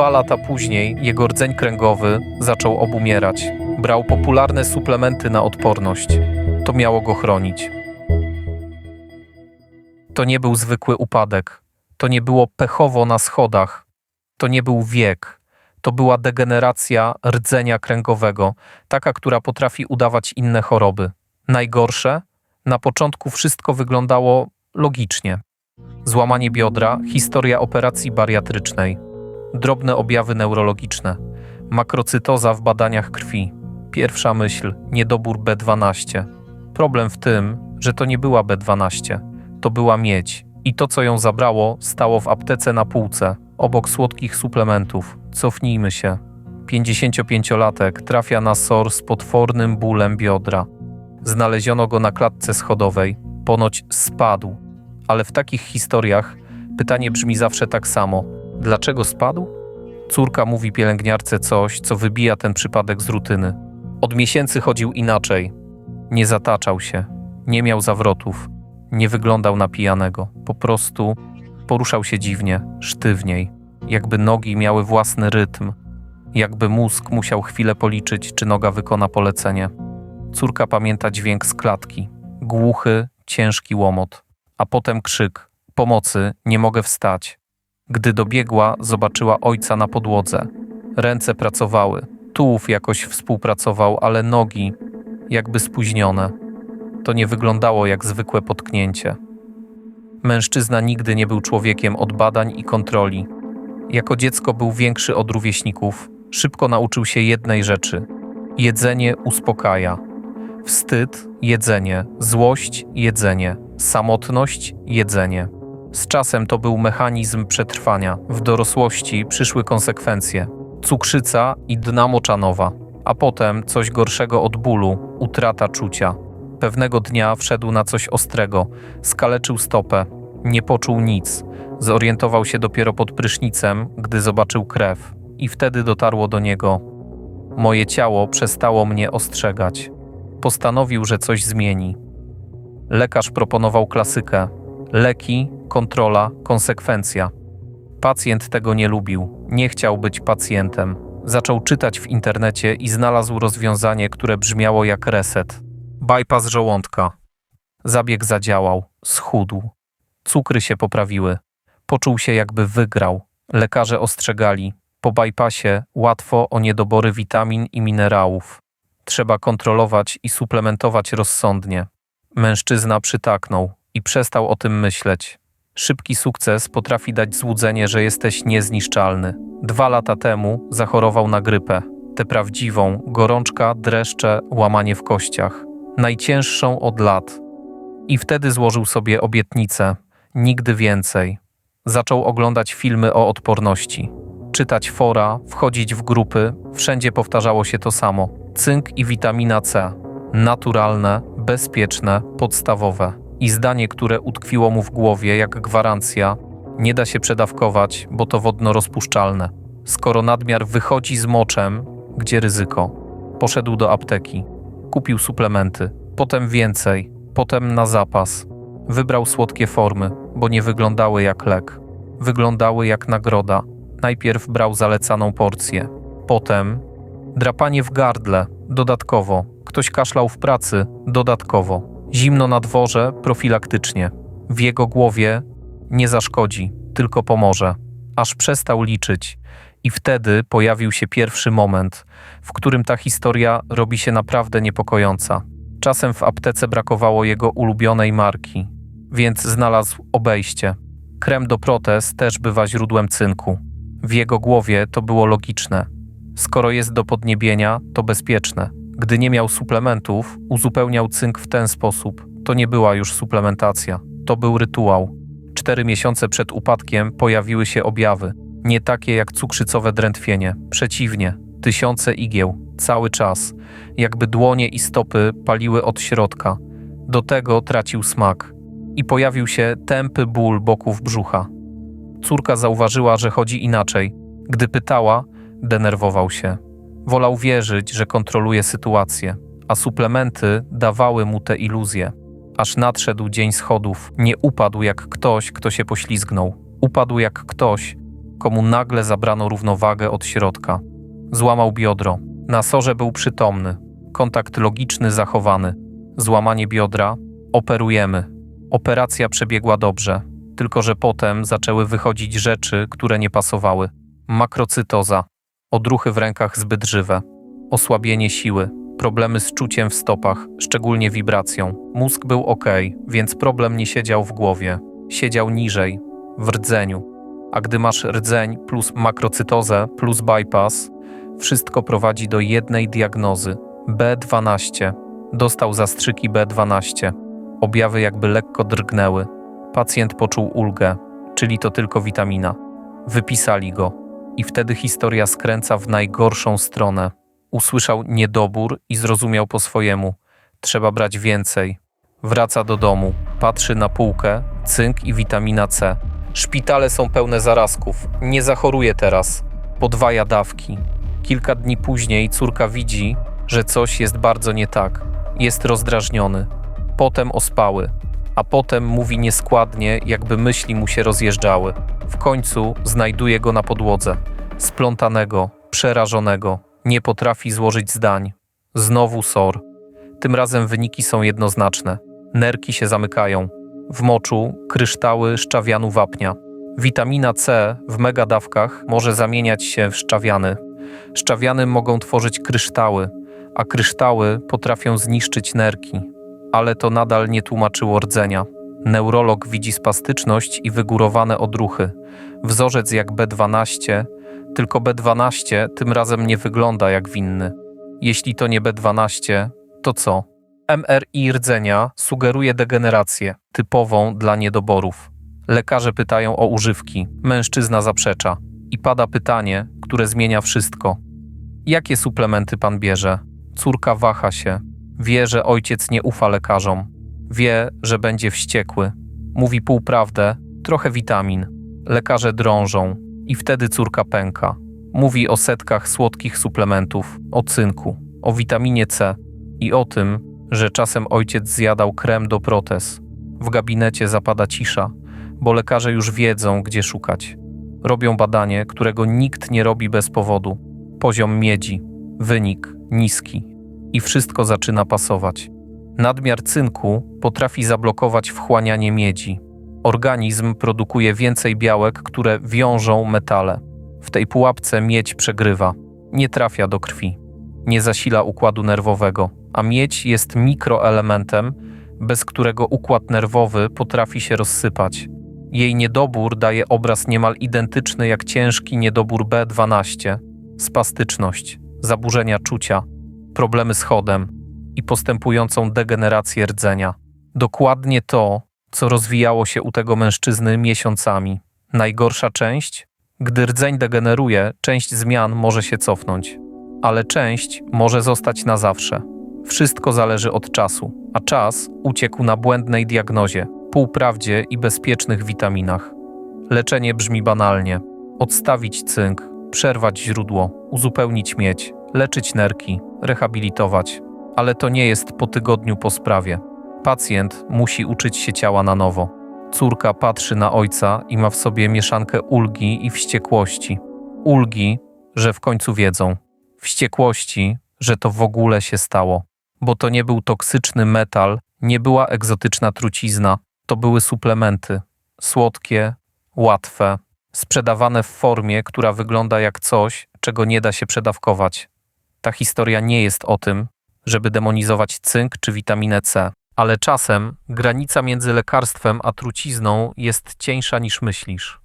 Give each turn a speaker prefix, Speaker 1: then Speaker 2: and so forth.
Speaker 1: Dwa lata później jego rdzeń kręgowy zaczął obumierać. Brał popularne suplementy na odporność. To miało go chronić. To nie był zwykły upadek. To nie było pechowo na schodach. To nie był wiek. To była degeneracja rdzenia kręgowego, taka, która potrafi udawać inne choroby. Najgorsze? Na początku wszystko wyglądało logicznie. Złamanie biodra, historia operacji bariatrycznej, drobne objawy neurologiczne, makrocytoza w badaniach krwi. Pierwsza myśl niedobór B12. Problem w tym, że to nie była B12, to była miedź. I to, co ją zabrało, stało w aptece na półce, obok słodkich suplementów. Cofnijmy się. 55-latek trafia na SOR z potwornym bólem biodra. Znaleziono go na klatce schodowej. Ponoć spadł. Ale w takich historiach pytanie brzmi zawsze tak samo: dlaczego spadł? Córka mówi pielęgniarce coś, co wybija ten przypadek z rutyny. Od miesięcy chodził inaczej. Nie zataczał się, nie miał zawrotów, nie wyglądał na pijanego. Po prostu poruszał się dziwnie, sztywniej, jakby nogi miały własny rytm, jakby mózg musiał chwilę policzyć, czy noga wykona polecenie. Córka pamięta dźwięk z klatki, głuchy, ciężki łomot, a potem krzyk: Pomocy, nie mogę wstać. Gdy dobiegła, zobaczyła ojca na podłodze. Ręce pracowały, tułów jakoś współpracował, ale nogi jakby spóźnione. To nie wyglądało jak zwykłe potknięcie. Mężczyzna nigdy nie był człowiekiem od badań i kontroli. Jako dziecko był większy od rówieśników. Szybko nauczył się jednej rzeczy: jedzenie uspokaja. Wstyd jedzenie, złość jedzenie, samotność jedzenie. Z czasem to był mechanizm przetrwania. W dorosłości przyszły konsekwencje: cukrzyca i dna moczanowa, a potem coś gorszego od bólu utrata czucia. Pewnego dnia wszedł na coś ostrego, skaleczył stopę, nie poczuł nic. Zorientował się dopiero pod prysznicem, gdy zobaczył krew, i wtedy dotarło do niego: Moje ciało przestało mnie ostrzegać. Postanowił, że coś zmieni. Lekarz proponował klasykę: leki, kontrola, konsekwencja. Pacjent tego nie lubił, nie chciał być pacjentem. Zaczął czytać w internecie i znalazł rozwiązanie, które brzmiało jak reset. Bypass żołądka. Zabieg zadziałał, schudł. Cukry się poprawiły. Poczuł się jakby wygrał. Lekarze ostrzegali: po bypassie łatwo o niedobory witamin i minerałów. Trzeba kontrolować i suplementować rozsądnie. Mężczyzna przytaknął i przestał o tym myśleć. Szybki sukces potrafi dać złudzenie, że jesteś niezniszczalny. Dwa lata temu zachorował na grypę. Tę prawdziwą, gorączka, dreszcze, łamanie w kościach. Najcięższą od lat. I wtedy złożył sobie obietnicę: nigdy więcej. Zaczął oglądać filmy o odporności, czytać fora, wchodzić w grupy, wszędzie powtarzało się to samo: cynk i witamina C. Naturalne, bezpieczne, podstawowe. I zdanie, które utkwiło mu w głowie jak gwarancja: nie da się przedawkować, bo to wodno rozpuszczalne. Skoro nadmiar wychodzi z moczem, gdzie ryzyko? Poszedł do apteki, kupił suplementy, potem więcej, potem na zapas. Wybrał słodkie formy, bo nie wyglądały jak lek. Wyglądały jak nagroda. Najpierw brał zalecaną porcję, potem drapanie w gardle, dodatkowo. Ktoś kaszlał w pracy, dodatkowo. Zimno na dworze, profilaktycznie. W jego głowie nie zaszkodzi, tylko pomoże. Aż przestał liczyć. I wtedy pojawił się pierwszy moment, w którym ta historia robi się naprawdę niepokojąca. Czasem w aptece brakowało jego ulubionej marki, więc znalazł obejście. Krem do protez też bywa źródłem cynku. W jego głowie to było logiczne. Skoro jest do podniebienia, to bezpieczne. Gdy nie miał suplementów, uzupełniał cynk w ten sposób. To nie była już suplementacja, to był rytuał. Cztery miesiące przed upadkiem pojawiły się objawy. Nie takie jak cukrzycowe drętwienie, przeciwnie, tysiące igieł, cały czas, jakby dłonie i stopy paliły od środka. Do tego tracił smak i pojawił się tępy ból boków brzucha. Córka zauważyła, że chodzi inaczej. Gdy pytała, denerwował się. Wolał wierzyć, że kontroluje sytuację, a suplementy dawały mu tę iluzję. Aż nadszedł dzień schodów. Nie upadł jak ktoś, kto się poślizgnął. Upadł jak ktoś, komu nagle zabrano równowagę od środka. Złamał biodro. Na sorze był przytomny. Kontakt logiczny zachowany. Złamanie biodra. Operujemy. Operacja przebiegła dobrze, tylko że potem zaczęły wychodzić rzeczy, które nie pasowały. Makrocytoza, odruchy w rękach zbyt żywe, osłabienie siły, problemy z czuciem w stopach, szczególnie wibracją. Mózg był ok, więc problem nie siedział w głowie, siedział niżej, w rdzeniu. A gdy masz rdzeń plus makrocytozę plus bypass, wszystko prowadzi do jednej diagnozy B12. Dostał zastrzyki B12. Objawy jakby lekko drgnęły. Pacjent poczuł ulgę, czyli to tylko witamina. Wypisali go. I wtedy historia skręca w najgorszą stronę. Usłyszał niedobór i zrozumiał po swojemu. Trzeba brać więcej. Wraca do domu, patrzy na półkę, cynk i witamina C. Szpitale są pełne zarazków. Nie zachoruje teraz. Podwaja dawki. Kilka dni później córka widzi, że coś jest bardzo nie tak. Jest rozdrażniony. Potem ospały. A potem mówi nieskładnie, jakby myśli mu się rozjeżdżały. W końcu znajduje go na podłodze. Splątanego, przerażonego. Nie potrafi złożyć zdań. Znowu SOR. Tym razem wyniki są jednoznaczne. Nerki się zamykają. W moczu kryształy szczawianu wapnia. Witamina C w megadawkach może zamieniać się w szczawiany. Szczawiany mogą tworzyć kryształy, a kryształy potrafią zniszczyć nerki. Ale to nadal nie tłumaczyło rdzenia. Neurolog widzi spastyczność i wygórowane odruchy. Wzorzec jak B12, tylko B12 tym razem nie wygląda jak winny. Jeśli to nie B12, to co? MRI rdzenia sugeruje degenerację, typową dla niedoborów. Lekarze pytają o używki, mężczyzna zaprzecza. I pada pytanie, które zmienia wszystko. Jakie suplementy pan bierze? Córka waha się. Wie, że ojciec nie ufa lekarzom. Wie, że będzie wściekły. Mówi półprawdę, trochę witamin. Lekarze drążą i wtedy córka pęka. Mówi o setkach słodkich suplementów, o cynku, o witaminie C i o tym, że czasem ojciec zjadał krem do protez. W gabinecie zapada cisza, bo lekarze już wiedzą, gdzie szukać. Robią badanie, którego nikt nie robi bez powodu. Poziom miedzi, wynik niski i wszystko zaczyna pasować. Nadmiar cynku potrafi zablokować wchłanianie miedzi. Organizm produkuje więcej białek, które wiążą metale. W tej pułapce miedź przegrywa, nie trafia do krwi, nie zasila układu nerwowego, a miedź jest mikroelementem, bez którego układ nerwowy potrafi się rozsypać. Jej niedobór daje obraz niemal identyczny jak ciężki niedobór B12, spastyczność, zaburzenia czucia, problemy z chodem i postępującą degenerację rdzenia. Dokładnie to, co rozwijało się u tego mężczyzny miesiącami. Najgorsza część? Gdy rdzeń degeneruje, część zmian może się cofnąć, ale część może zostać na zawsze. Wszystko zależy od czasu, a czas uciekł na błędnej diagnozie, półprawdzie i bezpiecznych witaminach. Leczenie brzmi banalnie: odstawić cynk, przerwać źródło, uzupełnić miedź, leczyć nerki, rehabilitować. Ale to nie jest po tygodniu po sprawie. Pacjent musi uczyć się ciała na nowo. Córka patrzy na ojca i ma w sobie mieszankę ulgi i wściekłości. Ulgi, że w końcu wiedzą. Wściekłości, że to w ogóle się stało. Bo to nie był toksyczny metal, nie była egzotyczna trucizna, to były suplementy. Słodkie, łatwe, sprzedawane w formie, która wygląda jak coś, czego nie da się przedawkować. Ta historia nie jest o tym, żeby demonizować cynk czy witaminę C, ale czasem granica między lekarstwem a trucizną jest cieńsza niż myślisz.